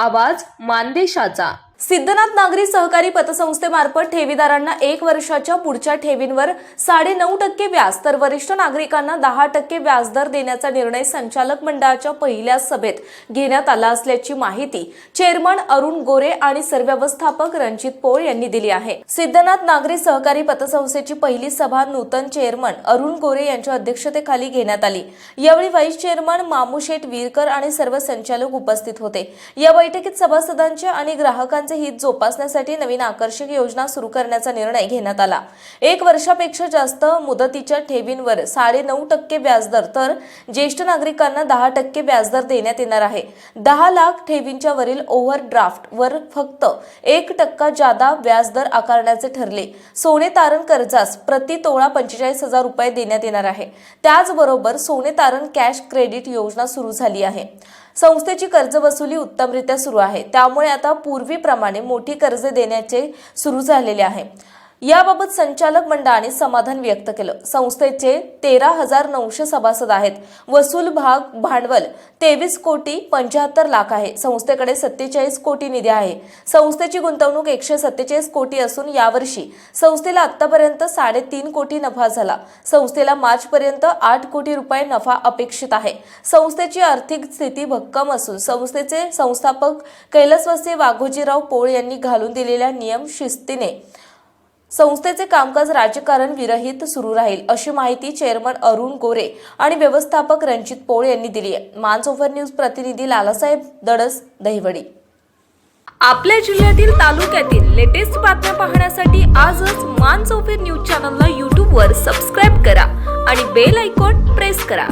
आवाज मानदेशाचा. सिद्धनाथ नागरी सहकारी पतसंस्थेमार्फत ठेवीदारांना एक वर्षाच्या पुढच्या ठेवींवर साडे नऊ टक्के व्याज तर वरिष्ठ नागरिकांना दहा टक्के व्याजदर देण्याचा निर्णय संचालक मंडळाच्या पहिल्या सभेत घेण्यात आला असल्याची माहिती चेअरमन अरुण गोरे आणि सरव्यवस्थापक रणजित पोळ यांनी दिली आहे. सिद्धनाथ नागरी सहकारी पतसंस्थेची पहिली सभा नूतन चेअरमन अरुण गोरे यांच्या अध्यक्षतेखाली घेण्यात आली. यावेळी व्हाईस चेअरमन मामूशेठ वीरकर आणि सर्व संचालक उपस्थित होते. या बैठकीत सभासदांचे आणि ग्राहकांचे हित जोपासण्यासाठी नवीन आकर्षक योजना सुरू करण्याचा निर्णय घेण्यात आला. एक वर्षापेक्षा जास्त मुदतीच्या ठेवींवर साडे नऊ टक्के व्याजदर तर ज्येष्ठ नागरिकांना दहा टक्के व्याजदर देण्यात येणार आहे. दहा लाख ठेवींच्या वरील ओव्हरड्राफ्ट वर फक्त एक टक्का जादा व्याजदर आकारण्याचे ठरले. सोने तारण कर्जास प्रति तोळा पंचेचाळीस हजार रुपये देण्यात येणार आहे. त्याचबरोबर सोने तारण कॅश क्रेडिट योजना सुरू झाली आहे. संस्थेची कर्ज वसुली उत्तमरित्या सुरू आहे. त्यामुळे आता पूर्वीप्रमाणे मोठी कर्जे देण्याचे सुरू झालेले आहे. याबाबत संचालक मंडळाने समाधान व्यक्त केलं. संस्थेचे तेरा हजार नऊशे सभासद आहेत. वसूल भाग भांडवल तेवीस कोटी पंच्याहत्तर लाख आहे. संस्थेकडे सत्तेचाळीस कोटी निधी आहे. संस्थेची गुंतवणूक एकशे सत्तेचाळीस कोटी असून यावर्षी संस्थेला आतापर्यंत साडेतीन कोटी नफा झाला. संस्थेला मार्च पर्यंत आठ कोटी रुपये नफा अपेक्षित आहे. संस्थेची आर्थिक स्थिती भक्कम असून संस्थेचे संस्थापक कैलासवासी वाघोजीराव पोळ यांनी घालून दिलेल्या नियम शिस्तीने संस्थेचे कामकाज राजकारण विरहित सुरू राहील अशी माहिती चेअरमन अरुण गोरे आणि व्यवस्थापक रणजित पोळ यांनी दिली आहे. मानसोफर न्यूज प्रतिनिधी लालासाहेब दडस दहिवडी. आपल्या जिल्ह्यातील तालुक्यातील लेटेस्ट बातम्या पाहण्यासाठी आजच मान चौफेर न्यूज चॅनलला यूट्यूबवर सबस्क्राईब करा आणि बेल आयकॉन प्रेस करा.